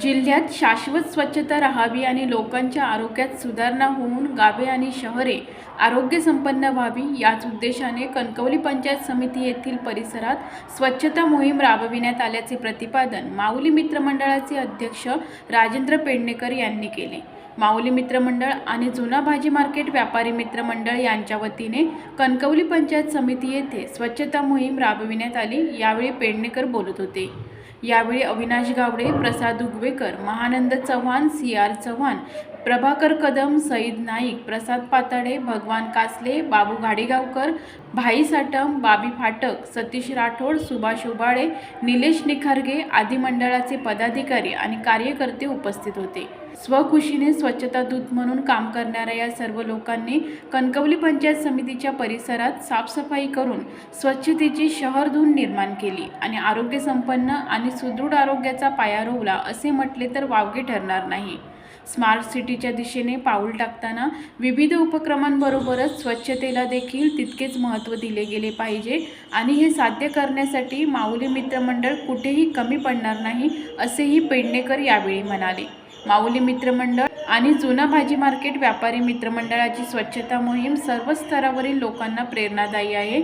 जिल्ह्यात शाश्वत स्वच्छता राहावी आणि लोकांच्या आरोग्यात सुधारणा होऊन गावे आणि शहरे आरोग्यसंपन्न व्हावी याच उद्देशाने कणकवली पंचायत समिती येथील परिसरात स्वच्छता मोहीम राबविण्यात आल्याचे प्रतिपादन माऊली मित्रमंडळाचे अध्यक्ष राजेंद्र पेडणेकर यांनी केले. माऊली मित्रमंडळ आणि जुना भाजी मार्केट व्यापारी मित्रमंडळ यांच्या वतीने कणकवली पंचायत समिती येथे स्वच्छता मोहीम राबविण्यात आली यावेळी पेडणेकर बोलत होते. यावेळी अविनाश गावडे प्रसाद उगवेकर महानंद चव्हाण सी आर चव्हाण प्रभाकर कदम सईद नाईक प्रसाद पातळे भगवान कासले बाबू घाडेगावकर भाई साटम बाबी फाटक सतीश राठोड सुभाष उबाळे निलेश निखारगे आदी मंडळाचे पदाधिकारी आणि कार्यकर्ते उपस्थित होते. स्वखुशीने स्वच्छता दूत म्हणून काम करणाऱ्या या सर्व लोकांनी कणकवली पंचायत समितीच्या परिसरात साफसफाई करून स्वच्छतेची शहरधून निर्माण केली आणि आरोग्यसंपन्न आणि सुदृढ आरोग्याचा पाया रोवला असे म्हटले तर वावगे ठरणार नाही. स्मार्ट सिटीच्या दिशेने पाऊल टाकताना विविध उपक्रमांबरोबरच स्वच्छतेला देखील तितकेच महत्त्व दिले गेले पाहिजे. आणि हे साध्य करण्यासाठी माऊली मित्रमंडळ कुठेही कमी पडणार नाही असेही पेडणेकर यावेळी म्हणाले. माऊली मित्रमंडळ आणि जुना भाजी मार्केट व्यापारी मित्रमंडळाची स्वच्छता मोहीम सर्व स्तरावरील लोकांना प्रेरणादायी आहे.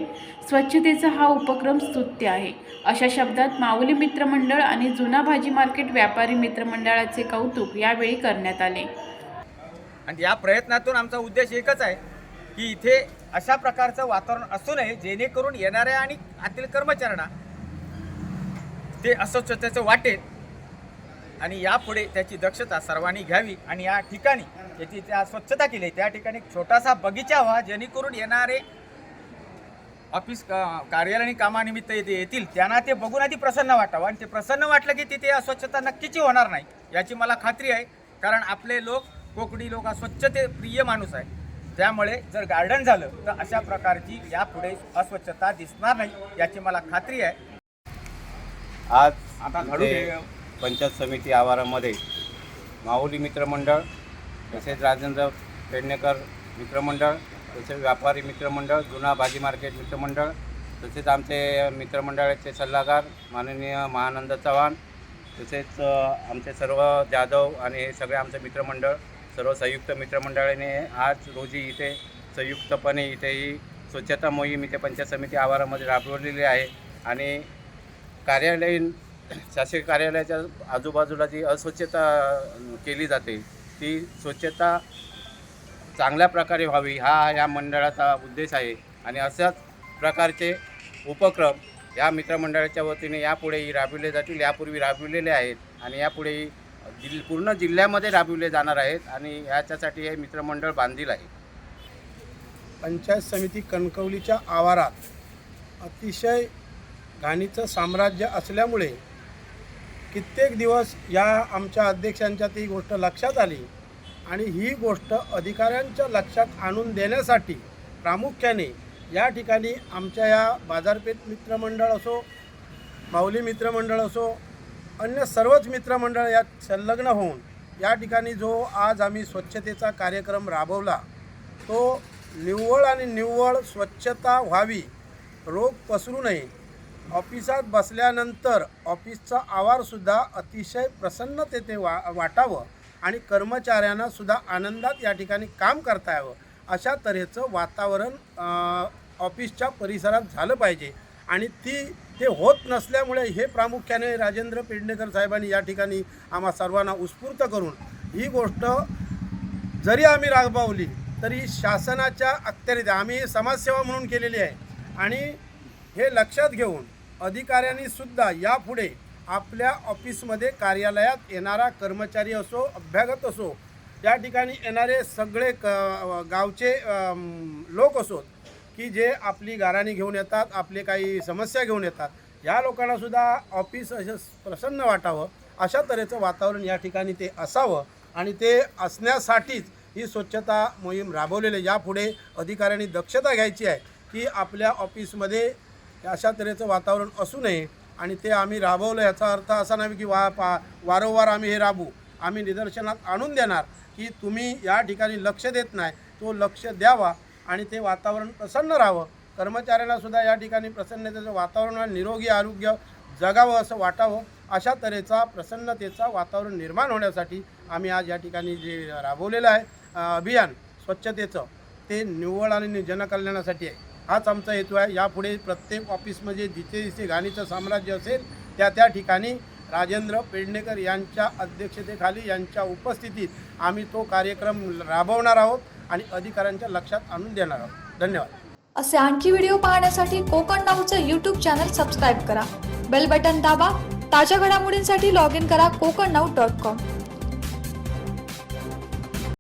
स्वच्छतेचा हा उपक्रम स्तुत्य आहे. अशा शब्दात माऊली मित्रमंडळ आणि जुना भाजी मार्केट व्यापारी मित्रमंडळाचे कौतुक यावेळी करण्यात आले. आणि या प्रयत्नातून आमचा उद्देश एकच आहे की इथे अशा प्रकारचं वातावरण असू नये जेणेकरून येणाऱ्या आणि आतील कर्मचाऱ्यांना ते अस्वच्छतेचं वाटेल. आणि यापुढे त्याची दक्षता सर्वांनी घ्यावी आणि या ठिकाणी याची त्या स्वच्छता केली. त्या ठिकाणी एक छोटासा बगीचा व्हा जेणेकरून येणारे ऑफिस का- कार्यालयीन कामानिमित्त येथे येतील. त्यांना ते बघून आधी प्रसन्न वाटावं. आणि ते प्रसन्न वाटलं की तिथे अस्वच्छता नक्कीच होणार नाही याची मला खात्री आहे. कारण आपले लोक कोकणी लोक हा स्वच्छते प्रिय माणूस आहे. त्यामुळे जर गार्डन झालं तर अशा प्रकारची यापुढे अस्वच्छता दिसणार नाही याची मला खात्री आहे. आज आता घडून. पंचायत समिती आवारामध्ये माऊली मित्रमंडळ तसेच राजेंद्र पेडणेकर मित्रमंडळ तसेच व्यापारी मित्रमंडळ जुना भाजी मार्केट मित्रमंडळ तसेच आमचे मित्रमंडळाचे सल्लागार माननीय महानंद चव्हाण तसेच आमचे सर्व जाधव आणि हे सगळे आमचे मित्रमंडळ सर्व संयुक्त मित्रमंडळाने आज रोजी इथे संयुक्तपणे इथे ही स्वच्छता मोहीम इथे पंचायत समिती आवारामध्ये राबवलेली आहे आणि कार्यालयीन शासकीय कार्यालयाच्या आजूबाजूला जी अस्वच्छता केली जाते ती स्वच्छता चांगल्या प्रकारे व्हावी हा या मंडळाचा उद्देश आहे. आणि अशाच प्रकारचे उपक्रम या मित्रमंडळाच्या वतीने यापुढेही राबविले जातील यापूर्वी राबविलेले आहेत आणि यापुढेही जिल पूर्ण जिल्ह्यामध्ये राबविले जाणार आहेत आणि याच्यासाठी हे मित्रमंडळ बांधील आहे. पंचायत समिती कणकवलीच्या आवारात अतिशय घाणीचं साम्राज्य असल्यामुळे कित्येक दिवस या आमच्या अध्यक्षांच्या ती गोष्ट लक्षात आली आणि ही गोष्ट अधिकाऱ्यांच्या लक्षात आणून देण्यासाठी प्रामुख्याने या ठिकाणी आमच्या या बाजारपेठ मित्रमंडळ असो माऊली मित्रमंडळ असो अन्य सर्वच मित्रमंडळ यात संलग्न होऊन या ठिकाणी जो आज आम्ही स्वच्छतेचा कार्यक्रम राबवला तो निव्वळ आणि निव्वळ स्वच्छता व्हावी रोग पसरू नये ऑफिसात बसल्यानंतर ऑफिसचा आवारसुद्धा अतिशय प्रसन्नतेने वा वाटावं आणि कर्मचाऱ्यांना सुद्धा आनंदात या ठिकाणी काम करता यावं. अशा तऱ्हेचं वातावरण ऑफिसच्या परिसरात झालं पाहिजे. आणि ती ते होत नसल्यामुळे हे प्रामुख्याने राजेंद्र पेडणेकर साहेबांनी या ठिकाणी आम्हा सर्वांना उत्स्फूर्त करून ही गोष्ट जरी आम्ही राबवली तरी शासनाच्या अखत्यारीत आम्ही समाजसेवा म्हणून केलेली आहे. आणि हे लक्षात घेऊन अधिकाऱ्यांनी सुद्धा यापुढे आपल्या ऑफिसमध्ये कार्यालयात येणारा कर्मचारी असो अभ्यागत असो त्या ठिकाणी येणारे सगळे क गावचे लोक असोत की जे आपली गाराणी घेऊन येतात आपले काही समस्या घेऊन येतात या लोकांनासुद्धा ऑफिस असं प्रसन्न वाटावं. अशा तऱ्हेचं वातावरण या ठिकाणी ते असावं आणि ते असण्यासाठीच ही स्वच्छता मोहीम राबवलेली यापुढे अधिकाऱ्यांनी दक्षता घ्यायची आहे की आपल्या ऑफिसमध्ये अशा तऱ्हेचं वातावरण असू नये आणि ते आम्ही राबवलं याचा अर्थ असा नाही की वा पा वारंवार आम्ही हे राबवू. आम्ही निदर्शनात आणून देणार की तुम्ही या ठिकाणी लक्ष देत नाही तो लक्ष द्यावा आणि ते वातावरण प्रसन्न राहावं. कर्मचाऱ्यांना सुद्धा या ठिकाणी प्रसन्नतेचं वातावरण आणि निरोगी आरोग्य जगावं असं वाटावं. अशा तऱ्हेचा प्रसन्नतेचा वातावरण निर्माण होण्यासाठी आम्ही आज या ठिकाणी जे राबवलेलं आहे अभियान स्वच्छतेचं ते निव्वळ आणि जनकल्याणासाठी आहे. हाच आमचा हेतू आहे. यापुढे प्रत्येक ऑफिसमध्ये जिथे जिथे घाणीचं साम्राज्य असेल त्या त्या ठिकाणी राजेंद्र पेडणेकर यांच्या अध्यक्षतेखाली यांच्या उपस्थितीत आम्ही तो कार्यक्रम राबवणार आहोत आणि अधिकाऱ्यांच्या लक्षात आणून देणार आहोत. धन्यवाद. असे आणखी व्हिडिओ पाहण्यासाठी कोकण नाऊचं यूट्यूब चॅनल सबस्क्राईब करा. बेल बटन दाबा. ताज्या घडामोडींसाठी लॉग इन करा कोकण नाऊ डॉट कॉम